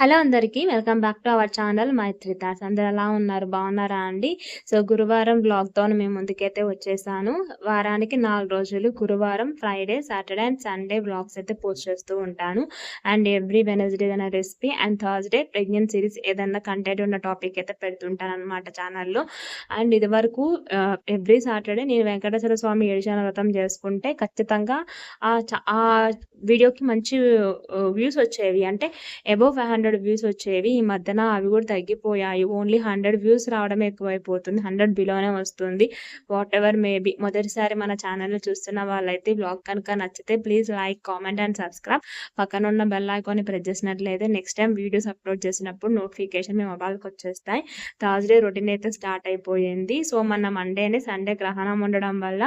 Hello అందరికీ welcome back to our channel మైత్రితాస్ అందరు ఎలా ఉన్నారు? బాగున్నారా అండి? సో గురువారం బ్లాగ్తో మేము ముందుకైతే వచ్చేసాను. వారానికి నాలుగు రోజులు గురువారం Friday Saturday and Sunday blogs అయితే పోస్ట్ చేస్తూ ఉంటాను. అండ్ ఎవ్రీ వెనస్డే ఏదైనా recipe and Thursday pregnant series ఏదైనా కంటెంట్ ఉన్న టాపిక్ అయితే పెడుతుంటాను అనమాట ఛానల్లో. అండ్ ఇది వరకు ఎవ్రీ సాటర్డే నేను వెంకటేశ్వర స్వామి ఏడిచాన వ్రతం చేసుకుంటే ఖచ్చితంగా ఆ వీడియోకి మంచి వ్యూస్ వచ్చేవి. అంటే above five hundred hundred views వచ్చేవి ఈ మధ్యన అవి కూడా తగ్గిపోయాయి. ఓన్లీ హండ్రెడ్ వ్యూస్ రావడం ఎక్కువైపోతుంది. హండ్రెడ్ బిలోనే వస్తుంది. వాట్ ఎవర్ మేబీ మొదటిసారి మన ఛానల్ చూస్తున్న వాళ్ళైతే బ్లాగ్ కనుక నచ్చితే please like comment and subscribe పక్కన ఉన్న బెల్ ఐకాన్ని ప్రెస్ చేసినట్లయితే నెక్స్ట్ టైం వీడియోస్ అప్లోడ్ చేసినప్పుడు నోటిఫికేషన్ మీ మొబైల్కి వచ్చేస్తాయి. థర్స్డే రొటీన్ అయితే స్టార్ట్ అయిపోయింది. సో మన మండేనే సండే గ్రహణం ఉండడం వల్ల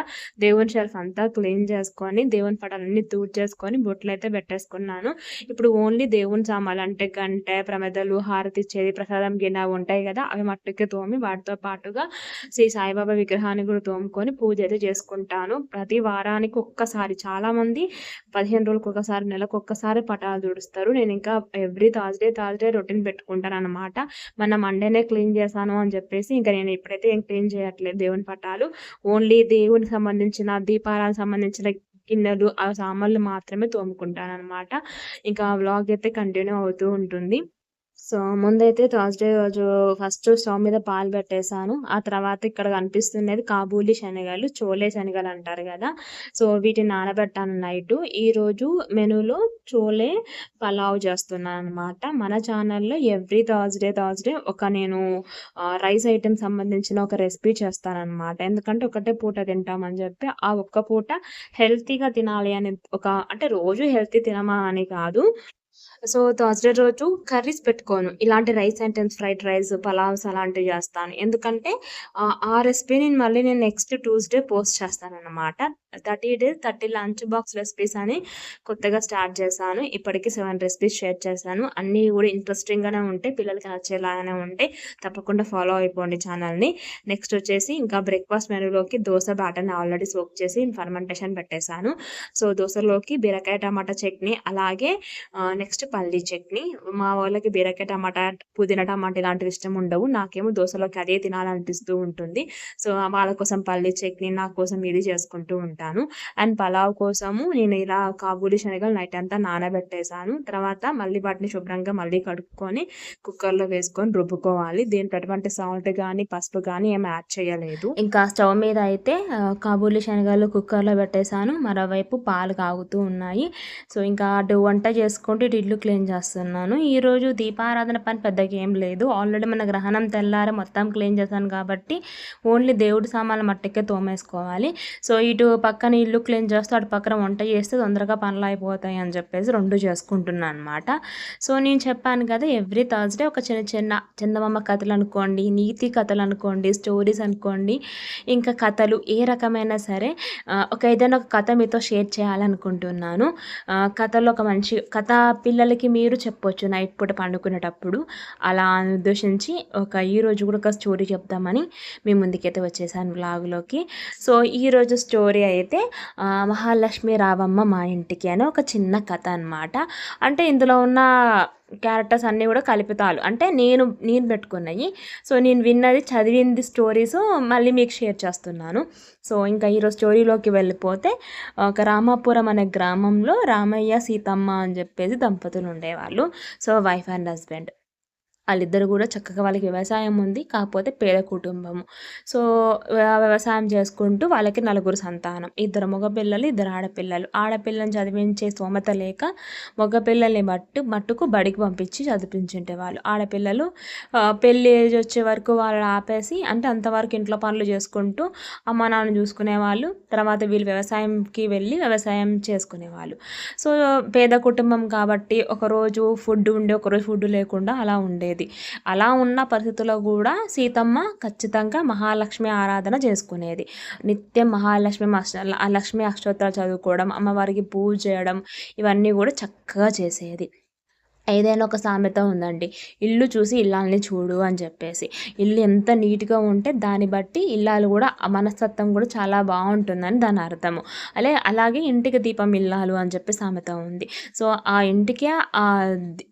దేవుని షెల్ఫ్ అంతా క్లీన్ చేసుకొని దేవుని పటాలన్నీ తూడ్ చేసుకొని బొట్లు అయితే పెట్టేసుకున్నాను. ఇప్పుడు ఓన్లీ దేవుని సామాన్లు అంటే గంటె ప్రమెదలు హారతి ఇచ్చేది ప్రసాదం గిన్నె ఉంటాయి కదా అవి మట్టుకి తోమి వాటితో పాటుగా శ్రీ సాయిబాబా విగ్రహాన్ని కూడా తోముకొని పూజ అయితే చేసుకుంటాను. ప్రతి వారానికి ఒక్కసారి చాలా మంది పదిహేను రోజులకు ఒకసారి నెలకు ఒక్కసారి పటాలు తుడుస్తారు. నేను ఇంకా ఎవ్రీ థర్స్డే థర్స్డే రొటీన్ పెట్టుకుంటాను అనమాట మన మండేనే క్లీన్ చేశాను అని చెప్పేసి ఇంకా నేను ఇప్పుడైతే ఏం క్లీన్ చేయట్లేదు దేవుని పటాలు. ఓన్లీ దేవునికి సంబంధించిన దీపాలకు సంబంధించిన గిన్నెలు ఆ సామాన్లు మాత్రమే తోముకుంటాను అనమాట ఇంకా వ్లాగ్ అయితే కంటిన్యూ అవుతూ ఉంటుంది. సో ముందైతే థర్స్డే రోజు ఫస్ట్ స్టవ్ మీద పాలు పెట్టేశాను. ఆ తర్వాత ఇక్కడ కనిపిస్తున్నది కాబూలి శనగలు చోలే శనగలు అంటారు కదా. సో వీటిని నానబెట్టాను నైట్. ఈరోజు మెనూలో చోలే పలావ్ చేస్తున్నాను అనమాట మన ఛానల్లో ఎవ్రీ థర్స్డే థర్స్డే ఒక నేను రైస్ ఐటెం సంబంధించిన ఒక రెసిపీ చేస్తానన్నమాట ఎందుకంటే ఒకటే పూట తింటామని చెప్పి ఆ ఒక్క పూట హెల్తీగా తినాలి అని ఒక అంటే రోజు హెల్తీ తినమా అని కాదు. సో థర్స్డే రోజు కర్రీస్ పెట్టుకోను. ఇలాంటి rice items fried rice pulaos అలాంటివి చేస్తాను. ఎందుకంటే ఆ రెసిపీ నేను మళ్ళీ నేను నెక్స్ట్ ట్యూస్డే పోస్ట్ చేస్తాను అనమాట thirty days thirty lunch box recipes అని కొత్తగా స్టార్ట్ చేశాను. ఇప్పటికి సెవెన్ రెసిపీస్ షేర్ చేశాను. అన్నీ కూడా ఇంట్రెస్టింగ్గానే ఉంటాయి పిల్లలకి నచ్చేలాగానే ఉంటాయి. తప్పకుండా ఫాలో అయిపోండి ఛానల్ని. నెక్స్ట్ వచ్చేసి ఇంకా బ్రేక్ఫాస్ట్ మెనూలోకి దోశ బ్యాటర్ని ఆల్రెడీ సోక్ చేసి ఫర్మెంటేషన్ పెట్టేశాను. సో దోశలోకి బీరకాయ టమాటా చట్నీ అలాగే నెక్స్ట్ పల్లీ చట్నీ. మా వాళ్ళకి బీరకాయ టమాటా పుదీనా టమాటా ఇలాంటివి ఇష్టం ఉండవు. నాకేమో దోశలోకి అదే తినాలనిపిస్తూ ఉంటుంది. సో వాళ్ళ కోసం పల్లీ చట్నీ నా కోసం ఇది చేసుకుంటూ ఉంటాను. అండ్ పలావ్ కోసము నేను ఇలా కాబూలి శనగలు నైట్ అంతా నానబెట్టేశాను. తర్వాత మళ్ళీ వాటిని శుభ్రంగా మళ్ళీ కడుక్కొని కుక్కర్లో వేసుకొని రుబ్బుకోవాలి. దీంట్లో ఎటువంటి సాల్ట్ కానీ పసుపు కానీ ఏమి యాడ్ చేయలేదు. ఇంకా స్టవ్ మీద అయితే కాబూలి శనగలు కుక్కర్లో పెట్టేశాను. మరోవైపు పాలు కాగుతూ ఉన్నాయి. సో ఇంకా అటు వంట చేసుకుంటూ ఇటు ఇల్లు క్లీన్ చేస్తున్నాను. ఈరోజు దీపారాధన పని పెద్దగా ఏం లేదు. ఆల్రెడీ మన గ్రహణం తెల్లారి మొత్తం క్లీన్ చేశాను కాబట్టి ఓన్లీ దేవుడి సామాన్లు మట్టికే తోమేసుకోవాలి. సో ఇటు పక్కన ఇల్లు క్లీన్ చేస్తూ అటు పక్కన వంట చేస్తే తొందరగా పనులు అయిపోతాయి అని చెప్పేసి రెండు చేసుకుంటున్నాను అనమాట సో నేను చెప్పాను కదా ఎవ్రీ థర్స్డే ఒక చిన్న చిన్న చందమామ కథలు అనుకోండి నీతి కథలు అనుకోండి స్టోరీస్ అనుకోండి ఇంకా కథలు ఏ రకమైనా సరే ఒక ఏదైనా ఒక కథ మీతో షేర్ చేయాలనుకుంటున్నాను. కథలో ఒక మంచి కథ పిల్లలకి మీరు చెప్పొచ్చు నైట్ పూట పండుకునేటప్పుడు. అలా ఉద్దేశించి ఒక ఈరోజు కూడా ఒక స్టోరీ చెప్దామని మేము ముందుకైతే వచ్చేసాను బ్లాగ్లోకి సో ఈరోజు స్టోరీ అయితే మహాలక్ష్మి రావమ్మ మా ఇంటికి అని ఒక చిన్న కథ అనమాట అంటే ఇందులో ఉన్న క్యారెక్టర్స్ అన్నీ కూడా కలుపుతాలు. అంటే నేను నేను పెట్టుకున్నాయి. సో నేను విన్నది చదివింది స్టోరీస్ మళ్ళీ మీకు షేర్ చేస్తున్నాను. సో ఇంకా ఈరోజు స్టోరీలోకి వెళ్ళిపోతే ఒక రామాపురం అనే గ్రామంలో రామయ్య సీతమ్మ అని చెప్పేసి దంపతులు ఉండేవాళ్ళు. సో వైఫ్ అండ్ హస్బెండ్ వాళ్ళిద్దరు కూడా చక్కగా వాళ్ళకి వ్యవసాయం ఉంది కాకపోతే పేద కుటుంబము. సో వ్యవసాయం చేసుకుంటూ వాళ్ళకి నలుగురు సంతానం. ఇద్దరు మగపిల్లలు ఇద్దరు ఆడపిల్లలు. ఆడపిల్లని చదివించే స్తోమత లేక మగపిల్లల్ని మట్టు మట్టుకు బడికి పంపించి చదివించుంటే వాళ్ళు. ఆడపిల్లలు పెళ్ళి ఏజ్ వచ్చే వరకు వాళ్ళు ఆపేసి అంటే అంతవరకు ఇంట్లో పనులు చేసుకుంటూ అమ్మ నాన్న చూసుకునేవాళ్ళు తర్వాత వీళ్ళు వ్యవసాయంకి వెళ్ళి వ్యవసాయం చేసుకునేవాళ్ళు సో పేద కుటుంబం కాబట్టి ఒకరోజు ఫుడ్ ఉండే ఒకరోజు ఫుడ్ లేకుండా అలా ఉండేది. చేసుకునేది అలా ఉన్న పరిస్థితుల్లో కూడా సీతమ్మ ఖచ్చితంగా మహాలక్ష్మి ఆరాధన చేసుకునేది. నిత్యం మహాలక్ష్మి లక్ష్మి అక్షోత్రాలు చదువుకోవడం అమ్మవారికి పూజ చేయడం ఇవన్నీ కూడా చక్కగా చేసేది. ఏదైనా ఒక సామెత ఉందండి. ఇల్లు చూసి ఇల్లాలని చూడు అని చెప్పేసి. ఇల్లు ఎంత నీట్గా ఉంటే దాన్ని బట్టి ఇల్లాలు కూడా మనస్తత్వం కూడా చాలా బాగుంటుందని దాని అర్థము. అలే అలాగే ఇంటికి దీపం ఇల్లాలు అని చెప్పి సామెత ఉంది. సో ఆ ఇంటికి ఆ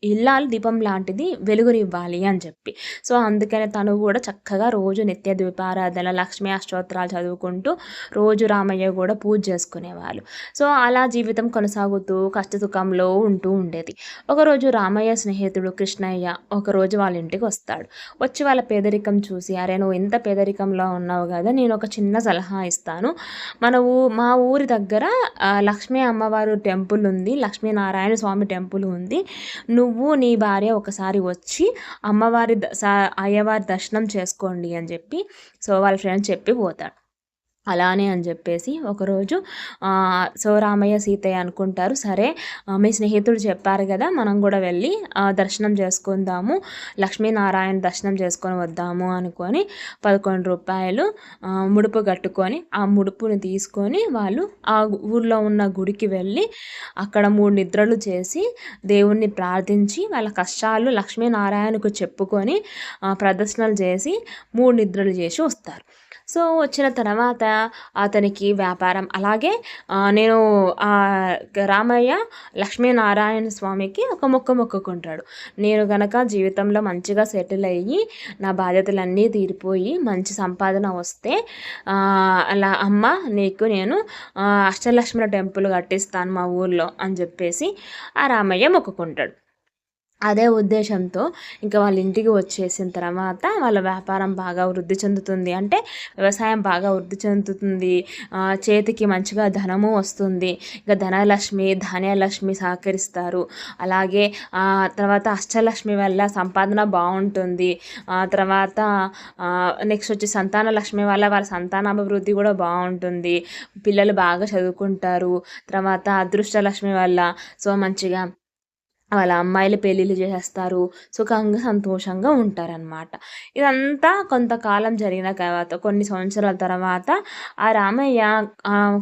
ఇల్లాలు దీపం లాంటిది వెలుగునివ్వాలి అని చెప్పి. సో అందుకనే తను కూడా చక్కగా రోజు నిత్య దీపారాధన లక్ష్మీ అష్టోత్తరాలు చదువుకుంటూ రోజు రామయ్య కూడా పూజ చేసుకునేవాళ్ళు. సో అలా జీవితం కొనసాగుతూ కష్టసుఖంలో ఉంటూ ఉండేది. ఒకరోజు రామయ్య స్నేహితుడు కృష్ణయ్య ఒకరోజు వాళ్ళ ఇంటికి వస్తాడు. వచ్చి వాళ్ళ పేదరికం చూసి అరే నువ్వు ఇంత పేదరికంలో ఉన్నావు కదా నేను ఒక చిన్న సలహా ఇస్తాను. మన ఊ మా ఊరి దగ్గర లక్ష్మీ అమ్మవారు టెంపుల్ ఉంది లక్ష్మీనారాయణ స్వామి టెంపుల్ ఉంది. నువ్వు నీ భార్య ఒకసారి వచ్చి అమ్మవారి అయ్యవారి దర్శనం చేసుకోండి అని చెప్పి సో వాళ్ళ ఫ్రెండ్ చెప్పి పోతాడు. అలానే అని చెప్పేసి ఒకరోజు సో రామయ్య సీతయ్య అనుకుంటారు. సరే మీ స్నేహితుడు చెప్పారు కదా మనం కూడా వెళ్ళి దర్శనం చేసుకుందాము. లక్ష్మీనారాయణ దర్శనం చేసుకొని వద్దాము అనుకొని పదకొండు రూపాయలు ముడుపు కట్టుకొని ఆ ముడుపుని తీసుకొని వాళ్ళు ఆ ఊర్లో ఉన్న గుడికి వెళ్ళి అక్కడ మూడు నిద్రలు చేసి దేవుణ్ణి ప్రార్థించి వాళ్ళ కష్టాలు లక్ష్మీనారాయణకు చెప్పుకొని ప్రదర్శనలు చేసి మూడు నిద్రలు చేసి వస్తారు. సో వచ్చిన తర్వాత అతనికి వ్యాపారం. అలాగే నేను రామయ్య లక్ష్మీనారాయణ స్వామికి ఒక మొక్క మొక్కుకుంటాడు. నేను గనక జీవితంలో మంచిగా సెటిల్ అయ్యి నా బాధ్యతలన్నీ తీరిపోయి మంచి సంపాదన వస్తే అలా అమ్మ నీకు నేను అష్టలక్ష్మణ టెంపుల్ కట్టిస్తాను మా ఊర్లో అని చెప్పేసి ఆ రామయ్య మొక్కుకుంటాడు. అదే ఉద్దేశంతో ఇంకా వాళ్ళ ఇంటికి వచ్చేసిన తర్వాత వాళ్ళ వ్యాపారం బాగా వృద్ధి చెందుతుంది. అంటే వ్యవసాయం బాగా వృద్ధి చెందుతుంది. చేతికి మంచిగా ధనము వస్తుంది. ఇంకా ధనలక్ష్మి ధాన్యలక్ష్మి సహకరిస్తారు. అలాగే తర్వాత అష్టలక్ష్మి వల్ల సంపాదన బాగుంటుంది. తర్వాత నెక్స్ట్ వచ్చి సంతాన లక్ష్మి వల్ల వాళ్ళ సంతానాభివృద్ధి కూడా బాగుంటుంది. పిల్లలు బాగా చదువుకుంటారు. తర్వాత అదృష్టలక్ష్మి వల్ల సో మంచిగా వాళ్ళ అమ్మాయిలు పెళ్ళిళ్ళు చేసేస్తారు. సుఖంగా సంతోషంగా ఉంటారనమాట ఇదంతా కొంతకాలం జరిగిన తర్వాత కొన్ని సంవత్సరాల తర్వాత ఆ రామయ్య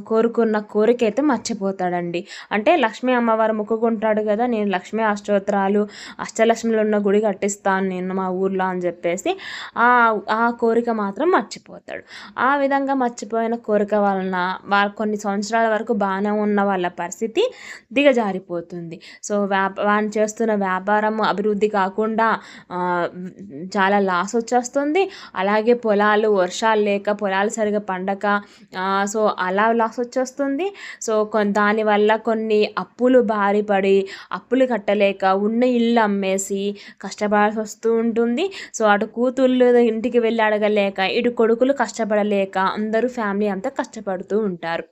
కోరుకున్న కోరిక అయితే మర్చిపోతాడండి. అంటే లక్ష్మీ అమ్మవారు మొక్కుకుంటాడు కదా నేను లక్ష్మీ అష్టోత్తరాలు అష్టలక్ష్మిలో ఉన్న గుడి కట్టిస్తాను నేను మా ఊర్లో అని చెప్పేసి ఆ ఆ కోరిక మాత్రం మర్చిపోతాడు. ఆ విధంగా మర్చిపోయిన కోరిక వలన వాళ్ళ కొన్ని సంవత్సరాల వరకు బాగానే ఉన్న వాళ్ళ పరిస్థితి దిగజారిపోతుంది. సో వ్యాప మనం చేస్తున్న వ్యాపారం అభివృద్ధి కాకుండా చాలా లాస్ వచ్చేస్తుంది. అలాగే పొలాలు వర్షాలు లేక పొలాలు సరిగా పండక సో అలా లాస్ వచ్చేస్తుంది. సో కొ దానివల్ల కొన్ని అప్పులు బారిపడి అప్పులు కట్టలేక ఉన్న ఇల్లు అమ్మేసి కష్టపడాల్సి వస్తూ ఉంటుంది. సో అటు కూతుళ్ళు ఇంటికి వెళ్ళి అడగలేక ఇటు కొడుకులు కష్టపడలేక అందరూ ఫ్యామిలీ అంతా కష్టపడుతూ ఉంటారు.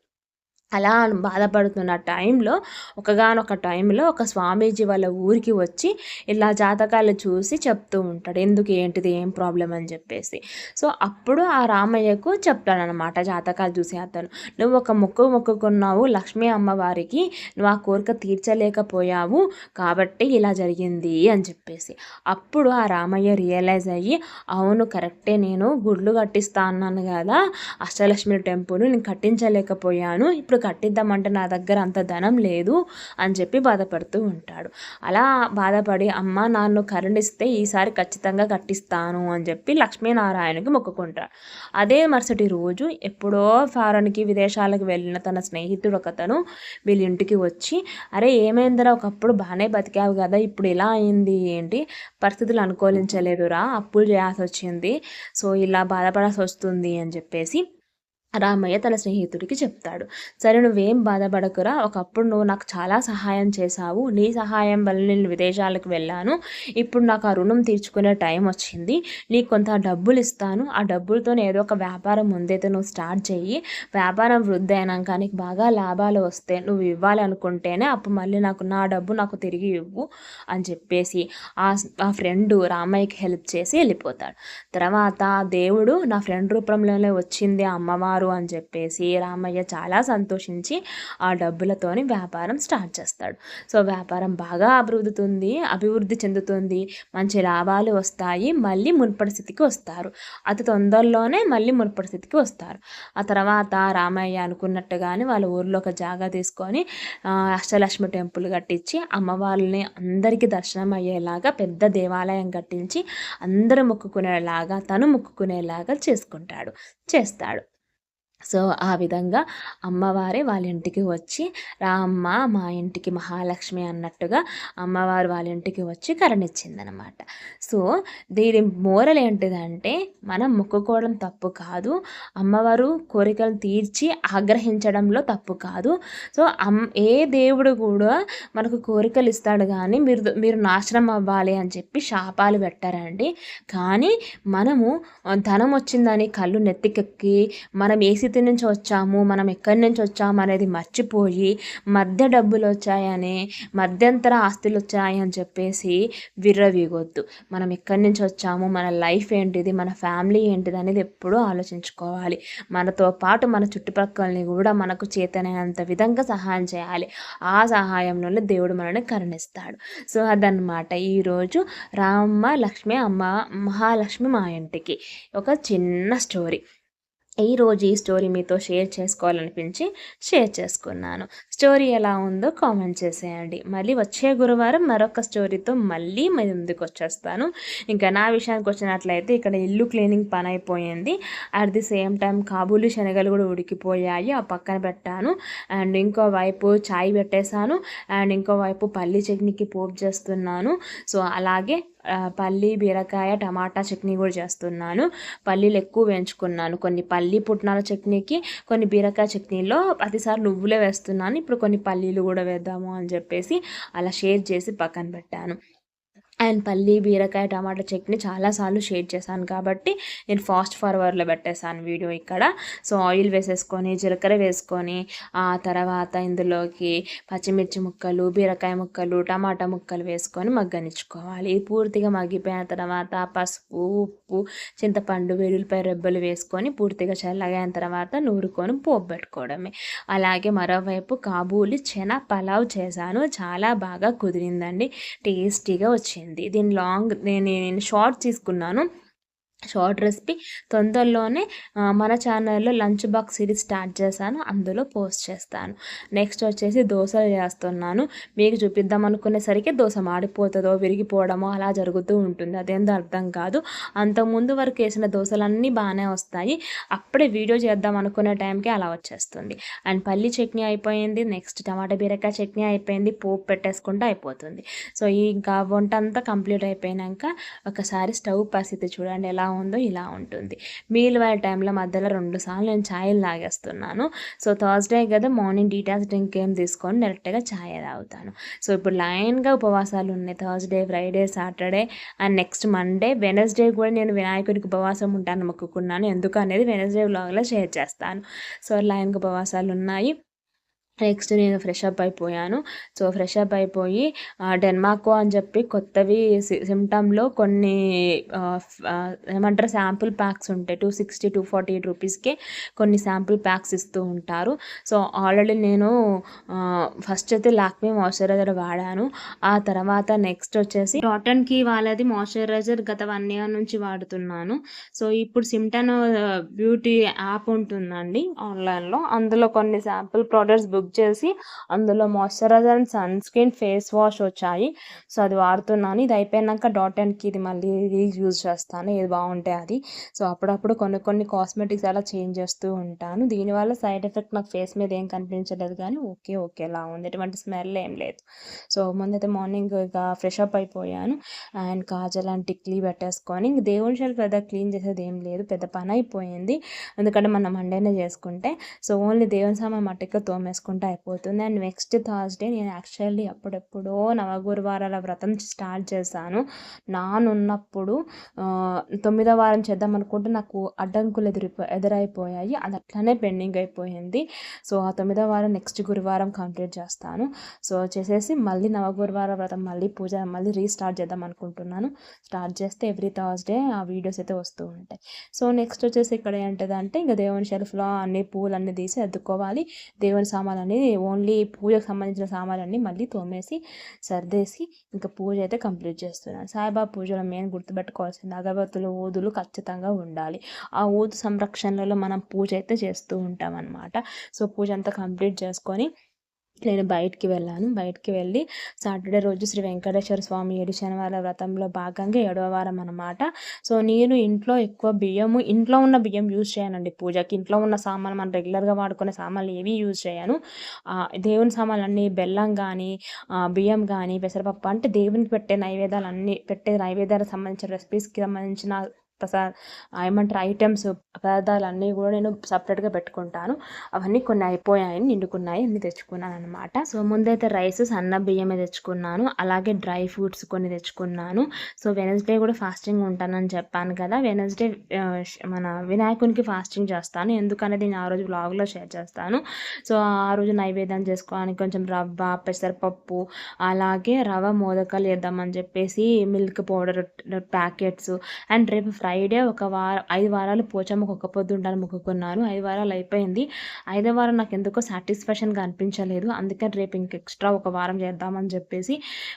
అలా బాధపడుతున్న టైంలో ఒకగానొక టైంలో ఒక స్వామీజీ వాళ్ళ ఊరికి వచ్చి ఇలా జాతకాలు చూసి చెప్తూ ఉంటాడు. ఎందుకు ఏంటిది ఏం ప్రాబ్లం అని చెప్పేసి. సో అప్పుడు ఆ రామయ్యకు చెప్తాడనమాట జాతకాలు చూసి అతను. నువ్వు ఒక మొక్కు మొక్కుకున్నావు లక్ష్మీ అమ్మవారికి నువ్వు ఆ కోరిక తీర్చలేకపోయావు కాబట్టి ఇలా జరిగింది అని చెప్పేసి. అప్పుడు ఆ రామయ్య రియలైజ్ అయ్యి అవును కరెక్టే నేను గుడ్లు కట్టిస్తా అన్నాను కదా అష్టలక్ష్మి టెంపుల్ నేను కట్టించలేకపోయాను ఇప్పుడు ఇప్పుడు కట్టిద్దామంటే నా దగ్గర అంత ధనం లేదు అని చెప్పి బాధపడుతూ ఉంటాడు. అలా బాధపడి అమ్మ నన్ను కరుణిస్తే ఈసారి ఖచ్చితంగా కట్టిస్తాను అని చెప్పి లక్ష్మీనారాయణకి మొక్కుకుంటాడు. అదే మరుసటి రోజు ఎప్పుడో ఫారెన్కి విదేశాలకు వెళ్ళిన తన స్నేహితుడు ఒకతను వీళ్ళ ఇంటికి వచ్చి అరే ఏమైందిరా? ఒకప్పుడు బాగానే బతికావు కదా ఇప్పుడు ఇలా అయింది ఏంటి? పరిస్థితులు అనుకూలించలేదురా అప్పులు చేయాల్సి వచ్చింది సో ఇలా బాధపడాల్సి వస్తుంది అని చెప్పేసి రామయ్య తన స్నేహితుడికి చెప్తాడు. సరే నువ్వేం బాధపడకురా. ఒకప్పుడు నువ్వు నాకు చాలా సహాయం చేశావు. నీ సహాయం వల్ల నేను విదేశాలకు వెళ్ళాను. ఇప్పుడు నాకు ఆ రుణం తీర్చుకునే టైం వచ్చింది. నీకు కొంత డబ్బులు ఇస్తాను. ఆ డబ్బులతో ఏదో ఒక వ్యాపారం ముందైతే నువ్వు స్టార్ట్ చెయ్యి. వ్యాపారం వృద్ధి అయినాక నీకు బాగా లాభాలు వస్తే నువ్వు ఇవ్వాలి అనుకుంటేనే అప్పుడు మళ్ళీ నాకు నా డబ్బు నాకు తిరిగి ఇవ్వు అని చెప్పేసి ఆ ఆ ఫ్రెండ్ రామయ్యకి హెల్ప్ చేసి వెళ్ళిపోతాడు. తర్వాత దేవుడు నా ఫ్రెండ్ రూపంలోనే వచ్చింది. అమ్మవారు ఇస్తారు అని చెప్పేసి రామయ్య చాలా సంతోషించి ఆ డబ్బులతోని వ్యాపారం స్టార్ట్ చేస్తాడు. సో వ్యాపారం బాగా అభివృద్ధితుంది అభివృద్ధి చెందుతుంది. మంచి లాభాలు వస్తాయి మళ్ళీ మునుపటి స్థితికి వస్తారు. అతి తొందరలోనే మళ్ళీ మునుపటి స్థితికి వస్తారు. ఆ తర్వాత రామయ్య అనుకున్నట్టుగానే వాళ్ళ ఊర్లో ఒక జాగా తీసుకొని అష్టలక్ష్మి టెంపుల్ కట్టించి అమ్మవారిని అందరికీ దర్శనం అయ్యేలాగా పెద్ద దేవాలయం కట్టించి అందరూ మొక్కుకునేలాగా తను మొక్కుకునేలాగా చేసుకుంటాడు చేస్తాడు. సో ఆ విధంగా అమ్మవారే వాళ్ళ ఇంటికి వచ్చి రామ్మ మా ఇంటికి మహాలక్ష్మి అన్నట్టుగా అమ్మవారు వాళ్ళ ఇంటికి వచ్చి కరణిచ్చిందనమాట. సో దీని మోరల్ ఏంటిదంటే మనం మొక్కుకోవడం తప్పు కాదు అమ్మవారు కోరికలు తీర్చి ఆగ్రహించడంలో తప్పు కాదు. సో అమ్ ఏ దేవుడు కూడా మనకు కోరికలు ఇస్తాడు కానీ మీరు మీరు నాశనం అవ్వాలి అని చెప్పి శాపాలు పెట్టారండి. కానీ మనము ధనం వచ్చిందని కళ్ళు నెత్తికెక్కి మనం వేసి స్థితి నుంచి వచ్చాము మనం ఎక్కడి నుంచి వచ్చాము అనేది మర్చిపోయి మధ్య డబ్బులు వచ్చాయని మధ్యంతర ఆస్తులు వచ్చాయని చెప్పేసి విర్రవీగొద్దు. మనం ఎక్కడి నుంచి వచ్చాము మన లైఫ్ ఏంటిది మన ఫ్యామిలీ ఏంటిది అనేది ఎప్పుడూ ఆలోచించుకోవాలి. మనతో పాటు మన చుట్టుపక్కలని కూడా మనకు చేతనైనంత విధంగా సహాయం చేయాలి. ఆ సహాయంలో దేవుడు మనల్ని కరుణిస్తాడు. సో అదనమాట ఈరోజు రామ్మ లక్ష్మి అమ్మ మహాలక్ష్మి మా ఇంటికి. ఒక చిన్న స్టోరీ. ఈరోజు ఈ స్టోరీ మీతో షేర్ చేసుకోవాలనిపించి షేర్ చేసుకున్నాను. స్టోరీ ఎలా ఉందో కామెంట్ చేసేయండి. మళ్ళీ వచ్చే గురువారం మరొక స్టోరీతో మళ్ళీ ముందుకు వచ్చేస్తాను. ఇంకా నా విషయానికి వచ్చినట్లయితే ఇక్కడ ఇల్లు క్లీనింగ్ పని అయిపోయింది. అట్ ది సేమ్ టైం కాబూలి శనగలు కూడా ఉడికిపోయాయి. ఆ పక్కన పెట్టాను. అండ్ ఇంకో వైపు చాయ్ పెట్టేశాను. అండ్ ఇంకోవైపు పల్లీ పల్లి చట్నీకి పోపు చేస్తున్నాను. సో అలాగే పల్లి బీరకాయ టమాటా చట్నీ కూడా చేస్తున్నాను. పల్లీలు ఎక్కువ వేయించుకున్నాను. కొన్ని పల్లి పుట్నాల చట్నీకి కొన్ని బీరకాయ చట్నీలో ప్రతిసారి నువ్వులే వేస్తున్నాను. ఇప్పుడు కొన్ని పల్లీలు కూడా వేద్దాము అని చెప్పేసి అలా షేర్ చేసి పక్కన పెట్టాను. అండ్ పల్లి బీరకాయ టమాటా చట్నీ చాలాసార్లు షేర్ చేశాను కాబట్టి నేను ఫాస్ట్ ఫార్వర్డ్లో పెట్టేశాను వీడియో ఇక్కడ. సో ఆయిల్ వేసేసుకొని జీలకర్ర వేసుకొని ఆ తర్వాత ఇందులోకి పచ్చిమిర్చి ముక్కలు బీరకాయ ముక్కలు టమాటా ముక్కలు వేసుకొని మగ్గనిచ్చుకోవాలి. పూర్తిగా మగ్గిపోయిన తర్వాత పసుపు ఉప్పు చింతపండు వెల్లుల్లిపాయ రెబ్బలు వేసుకొని పూర్తిగా చల్లగైన తర్వాత నూరుకొని పోబెట్టుకోవడమే అలాగే మరోవైపు కాబూలి చెన పలావ్ చేశాను. చాలా బాగా కుదిరిందండి. టేస్టీగా వచ్చింది. వచ్చింది దీని లాంగ్ నేను నేను షార్ట్ తీసుకున్నాను. షార్ట్ రెసిపీ తొందరలోనే మన ఛానల్లో లంచ్ బాక్స్ సిరీస్ స్టార్ట్ చేశాను అందులో పోస్ట్ చేస్తాను. నెక్స్ట్ వచ్చేసి దోశలు చేస్తున్నాను. మీకు చూపిద్దాం అనుకునేసరికి దోశ మాడిపోతుందో విరిగిపోవడమో అలా జరుగుతూ ఉంటుంది. అదేందో అర్థం కాదు. అంతకుముందు వరకు వేసిన దోశలన్నీ బాగానే వస్తాయి. అప్పుడే వీడియో చేద్దాం అనుకునే టైంకి అలా వచ్చేస్తుంది. అండ్ పల్లి చట్నీ అయిపోయింది నెక్స్ట్ టమాటా బీరకాయ చట్నీ అయిపోయింది పోపు పెట్టేసుకుంటే అయిపోతుంది. సో ఈ ఇంకా వంట అంతా కంప్లీట్ అయిపోయినాక ఒకసారి స్టవ్ పరిస్థితి చూడండి ఎలా ఉందో ఇలా ఉంటుంది. మీల్ వారి టైంలో మధ్యలో రెండు సార్లు నేను ఛాయలు తాగేస్తున్నాను. సో థర్స్డే కదా మార్నింగ్ డీటాక్స్ డ్రింక్ ఏం తీసుకొని డైరెక్ట్గా ఛాయ్ తాగుతాను. సో ఇప్పుడు లైన్గా ఉపవాసాలు ఉన్నాయి. Thursday Friday Saturday and next Monday Wednesday కూడా నేను వినాయకుడికి ఉపవాసం ఉంటాను మొక్కుకున్నాను. ఎందుకు అనేది వెనస్డే వ్లాగ్లో షేర్ చేస్తాను. సో లైన్గా ఉపవాసాలు ఉన్నాయి. నెక్స్ట్ నేను ఫ్రెష్ అప్ అయిపోయాను. సో ఫ్రెష్ అప్ అయిపోయి డెన్మార్కో అని చెప్పి కొత్తవి సిమ్టమ్లో కొన్ని ఏమంటారు శాంపుల్ ప్యాక్స్ ఉంటాయి. Two sixty two forty eight రూపీస్కే కొన్ని శాంపుల్ ప్యాక్స్ ఇస్తూ ఉంటారు. సో ఆల్రెడీ నేను ఫస్ట్ అయితే లాక్మీ మాయిశ్చరైజర్ వాడాను. ఆ తర్వాత నెక్స్ట్ వచ్చేసి కాటన్కి వాళ్ళది మాయిశ్చరైజర్ గత వన్ ఇయర్ నుంచి వాడుతున్నాను. సో ఇప్పుడు సిమ్టన్ బ్యూటీ యాప్ ఉంటుందండి ఆన్లైన్లో. అందులో కొన్ని శాంపుల్ ప్రోడక్ట్స్ బుక్ బుక్ చేసి అందులో moisturiser and sunscreen face wash వచ్చాయి. సో అది వాడుతున్నాను. ఇది అయిపోయినాక డాట్ అండ్కి ఇది మళ్ళీ యూజ్ చేస్తాను. ఏది బాగుంటే అది. సో అప్పుడప్పుడు కొన్ని కొన్ని కాస్మెటిక్స్ అలా చేంజ్ చేస్తూ ఉంటాను. దీనివల్ల సైడ్ ఎఫెక్ట్ నాకు ఫేస్ మీద ఏం కనిపించలేదు కానీ ఓకే ఓకే ఎలా ఉంది. ఎటువంటి స్మెల్ ఏం లేదు. సో ముందైతే మార్నింగ్ ఇక ఫ్రెష్ అప్ అయిపోయాను. అండ్ కాజల్ అండ్ టిక్లీ పెట్టేసుకొని ఇంక దేవుని షెల్ఫ్ పెద్ద క్లీన్ చేసేది ఏం లేదు. పెద్ద పని అయిపోయింది. ఎందుకంటే మనం మండేనే చేసుకుంటే. సో ఓన్లీ దేవుని సామాన్ మట్టిగా తోమేసుకుంటే పెట్టుకుంటే అయిపోతుంది. అండ్ నెక్స్ట్ థర్స్డే నేను యాక్చువల్లీ అప్పుడెప్పుడో నవగురువారాల వ్రతం స్టార్ట్ చేశాను. నానున్నప్పుడు తొమ్మిదో వారం చేద్దాం అనుకుంటే నాకు అడ్డంకులు ఎదురిపో ఎదురైపోయాయి. అది అట్లనే పెండింగ్ అయిపోయింది. సో ఆ తొమ్మిదో వారం నెక్స్ట్ గురువారం కంప్లీట్ చేస్తాను. సో చేసేసి మళ్ళీ నవగురువార వ్రతం మళ్ళీ పూజ మళ్ళీ రీస్టార్ట్ చేద్దాం అనుకుంటున్నాను. స్టార్ట్ చేస్తే ఎవ్రీ థర్స్డే ఆ వీడియోస్ అయితే వస్తూ ఉంటాయి. సో నెక్స్ట్ వచ్చేసి ఇక్కడ ఏంటిదంటే ఇంకా దేవుని షెల్ఫ్లో అన్ని పూలన్నీ తీసి అద్దుకోవాలి. దేవుని అనేది ఓన్లీ పూజకు సంబంధించిన సామాన్లన్నీ మళ్ళీ తోమేసి సర్దేసి ఇంకా పూజ అయితే కంప్లీట్ చేస్తున్నాను సాయిబాబా పూజలో మెయిన్ గుర్తుపెట్టుకోవాల్సింది అగరబత్తులు ఊదులు ఖచ్చితంగా ఉండాలి. ఆ ఊదు సంరక్షణలో మనం పూజ అయితే చేస్తూ ఉంటాం అనమాట సో పూజ అంతా కంప్లీట్ చేసుకొని నేను బయటికి వెళ్ళాను. బయటికి వెళ్ళి సాటర్డే రోజు శ్రీ వెంకటేశ్వర స్వామి ఏడు శనివారం వ్రతంలో భాగంగా ఏడవ వారం అనమాట సో నేను ఇంట్లో ఎక్కువ బియ్యము ఇంట్లో ఉన్న బియ్యం యూజ్ చేయనండి పూజకి. ఇంట్లో ఉన్న సామాన్లు మనం రెగ్యులర్గా వాడుకునే సామాన్లు ఏవి యూజ్ చేయను. దేవుని సామాన్లు అన్నీ బెల్లం కానీ బియ్యం కానీ పెసరపప్పు అంటే దేవునికి పెట్టే నైవేద్యాలు అన్నీ పెట్టే నైవేద్యాలకు సంబంధించిన రెసిపీస్కి సంబంధించిన ప్రసాద్ ఏమంటారు ఐటమ్స్ పదార్థాలు అన్నీ కూడా నేను సపరేట్గా పెట్టుకుంటాను. అవన్నీ కొన్ని అయిపోయాయి నిండుకున్నాయి అన్నీ తెచ్చుకున్నాను అనమాట సో ముందైతే రైస్ సన్న బియ్యమే తెచ్చుకున్నాను. అలాగే డ్రై ఫ్రూట్స్ కొన్ని తెచ్చుకున్నాను. సో వెనస్డే కూడా ఫాస్టింగ్ ఉంటానని చెప్పాను కదా! వెనస్డే మన వినాయకునికి ఫాస్టింగ్ చేస్తాను. ఎందుకనేది నేను ఆ రోజు బ్లాగ్లో షేర్ చేస్తాను. సో ఆ రోజు నైవేద్యం చేసుకోవడానికి కొంచెం రవ్వ పెసరపప్పు అలాగే రవ్వ మోదకాలు వేద్దామని చెప్పేసి మిల్క్ పౌడర్ ప్యాకెట్స్ అండ్ రేపు ఫ్రైడే ఒక వారం ఐదు వారాలు పోచమ్మకు ఒక పొద్దు ఉండాలని మొక్కుకున్నాను ఐదు వారాలు అయిపోయింది. ఐదో వారం నాకు ఎందుకో సాటిస్ఫాక్షన్గా అనిపించలేదు. అందుకని రేపు ఇంక ఎక్స్ట్రా ఒక వారం చేద్దామని చెప్పేసి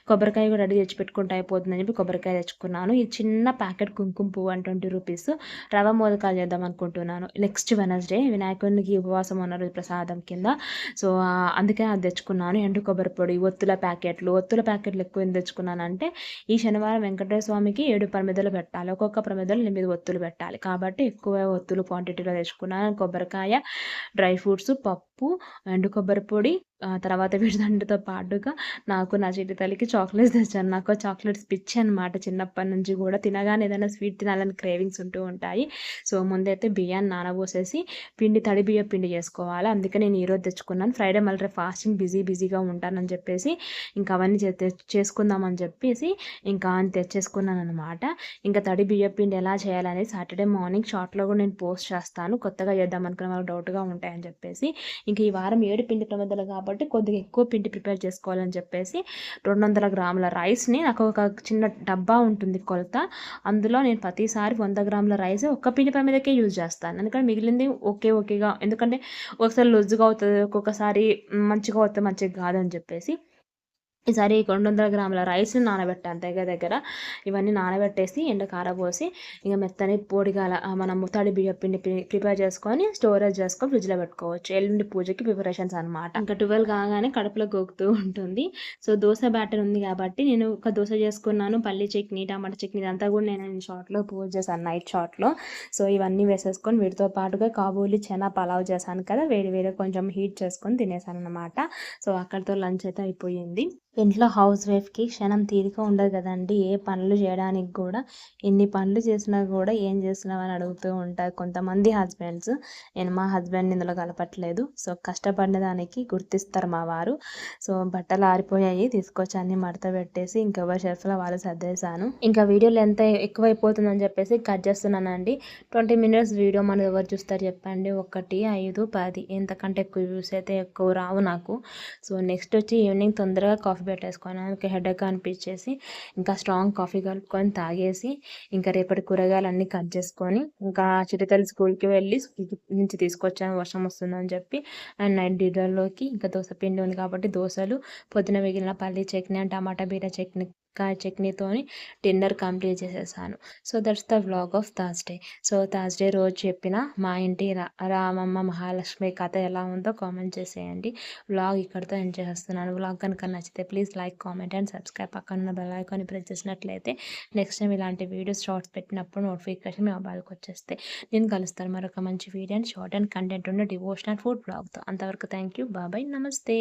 కొబ్బరికాయ కూడా రెడీ తెచ్చి పెట్టుకుంటే అయిపోతుందని చెప్పి కొబ్బరికాయ తెచ్చుకున్నాను. ఈ చిన్న ప్యాకెట్ కుంకుమ పువ్వు వన్ ట్వంటీ రూపీస్ రవ మోదకాలు చేద్దాం అనుకుంటున్నాను. నెక్స్ట్ వెనస్డే వినాయకునికి ఉపవాసం ఉన్నారు ప్రసాదం కింద. సో అందుకే అది తెచ్చుకున్నాను. ఎండు కొబ్బరి పొడి ఒత్తుల ప్యాకెట్లు. ఒత్తుల ప్యాకెట్లు ఎక్కువ ఎందుకు తెచ్చుకున్నానంటే ఈ శనివారం వెంకటేశ్వర స్వామికి ఏడు ప్రమిదలు పెట్టాలి. ఒక్కొక్క ప్రమిదలు ఎనిమిది ఒత్తులు పెట్టాలి. కాబట్టి ఎక్కువ ఒత్తులు క్వాంటిటీలో తెచ్చుకున్నాను. కొబ్బరికాయ డ్రై ఫ్రూట్స్ పప్పు ఎండు కొబ్బరి పొడి తర్వాత వీటిదండ్రితో పాటుగా నాకు నా చెట్టు తల్లికి చాక్లెట్స్ తెచ్చాను నాకు చాక్లెట్స్ పిచ్చి అనమాట చిన్నప్పటి నుంచి కూడా తినగానే ఏదైనా స్వీట్ తినాలని క్రేవింగ్స్ ఉంటూ ఉంటాయి. సో ముందైతే బియ్యాన్ని నానబోసేసి పిండి తడి బియ్య పిండి చేసుకోవాలి. అందుకే నేను ఈరోజు తెచ్చుకున్నాను. ఫ్రైడే మళ్ళీ ఫాస్టింగ్ బిజీ బిజీగా ఉంటానని చెప్పేసి ఇంకా అవన్నీ చేసుకుందామని చెప్పేసి ఇంకా అని తెచ్చేసుకున్నాను అనమాట ఇంకా తడి బియ్య పిండి ఎలా చేయాలనేది సాటర్డే మార్నింగ్ షార్ట్లో కూడా నేను పోస్ట్ చేస్తాను. కొత్తగా చేద్దాం అనుకున్న వాళ్ళు డౌట్గా ఉంటాయని చెప్పేసి ఇంకా ఈ వారం ఏడు పిండి ప్రమదలు కాబట్టి కాబట్టి కొద్దిగా ఎక్కువ పిండి ప్రిపేర్ చేసుకోవాలని చెప్పేసి రెండు వందల గ్రాముల రైస్ని నాకు ఒక చిన్న డబ్బా ఉంటుంది కొలత. అందులో నేను ప్రతిసారి వంద గ్రాముల రైస్ ఒక్క పిండి పై మీదకే యూజ్ చేస్తాను. ఎందుకంటే మిగిలింది ఓకే ఓకేగా. ఎందుకంటే ఒకసారి లొజ్జుగా అవుతుంది ఒక్కొక్కసారి మంచిగా అవుతుంది మంచిగా కాదని చెప్పేసి ఈసారి రెండు వందల గ్రాముల రైస్ని నానబెట్టాను దగ్గర దగ్గర. ఇవన్నీ నానబెట్టేసి ఎండ కారబోసి ఇక మెత్తని పొడిగాల మనం తడి బియ్య పిండి ప్రిపేర్ చేసుకొని స్టోరేజ్ చేసుకొని ఫ్రిడ్జ్లో పెట్టుకోవచ్చు. ఎల్లుండి పూజకి ప్రిపరేషన్స్ అనమాట ఇంకా ట్వెల్వ్ కాగానే కడుపులో గోకుతూ ఉంటుంది. సో దోశ బ్యాటర్ ఉంది కాబట్టి నేను ఒక దోశ చేసుకున్నాను. పల్లి చట్నీ టమాటా చట్నీ ఇదంతా కూడా నేను షార్ట్లో పూజ చేశాను నైట్ షార్ట్లో సో ఇవన్నీ వేసేసుకొని వీటితో పాటుగా కాబూలి చెనా పలావ్ చేశాను కదా వేడి వేడి కొంచెం హీట్ చేసుకొని తినేసాను అనమాట సో అక్కడితో లంచ్ అయితే అయిపోయింది. ఇంట్లో హౌస్ వైఫ్కి క్షణం తీరిక ఉండదు కదండి. ఏ పనులు చేయడానికి కూడా ఎన్ని పనులు చేసినా కూడా ఏం చేసినావు అని అడుగుతూ ఉంటారు కొంతమంది హస్బెండ్స్. నేను మా హస్బెండ్ ఇందులో కలపట్లేదు. సో కష్టపడిన దానికి గుర్తిస్తారు మా వారు. సో బట్టలు ఆరిపోయాయి. తీసుకొచ్చి అన్ని మడత పెట్టేసి ఇంకెవరి షెల్ఫ్లో వాళ్ళు సర్దేశాను. ఇంకా వీడియోలు ఎంత ఎక్కువైపోతుందని చెప్పేసి కట్ చేస్తున్నానండి. ట్వంటీ మినిట్స్ వీడియో మనం ఎవరు చూస్తారు చెప్పండి. ఒకటి ఐదు పది. ఎంతకంటే ఎక్కువ వ్యూస్ అయితే ఎక్కువ రావు నాకు. సో నెక్స్ట్ వచ్చి ఈవినింగ్ తొందరగా కాఫీ కాఫీ పెట్టేసుకొని అందుకే హెడేక్ అనిపించేసి ఇంకా స్ట్రాంగ్ కాఫీ కలుపుకొని తాగేసి ఇంకా రేపటి కూరగాయలు అన్నీ కట్ చేసుకొని ఇంకా చిరుతల్లి స్కూల్కి వెళ్ళి నుంచి తీసుకొచ్చాను వర్షం వస్తుందని చెప్పి. అండ్ నైట్ డిన్నర్లోకి ఇంకా దోశ పిండి ఉంది కాబట్టి దోశలు పొద్దున మిగిలిన పల్లీ చట్నీ టమాటా బీర చట్నీ కాయ చట్నీతోని డిన్నర్ కంప్లీట్ చేసేసాను. So that's the vlog of Thursday. So Thursday రోజు చెప్పిన మా ఇంటి రా రామమ్మ మహాలక్ష్మి కథ ఎలా ఉందో కామెంట్ చేసేయండి. వ్లాగ్ ఇక్కడితో ఎంజాయ్ చేస్తున్నాను. వ్లాగ్ కనుక నచ్చితే please like comment and subscribe పక్కన బెల్ ఐకాన్ని ప్రెస్ చేసినట్లయితే నెక్స్ట్ టైం ఇలాంటి వీడియోస్ షార్ట్స్ పెట్టినప్పుడు నోటిఫికేషన్ మీ మొబైల్కి వచ్చేస్తే నేను కలుస్తాను మరొక మంచి video and short and content ఉన్న డివోషనల్ ఫుడ్ బ్లాగ్తో అంతవరకు థ్యాంక్ యూ. బాబాయ్ నమస్తే.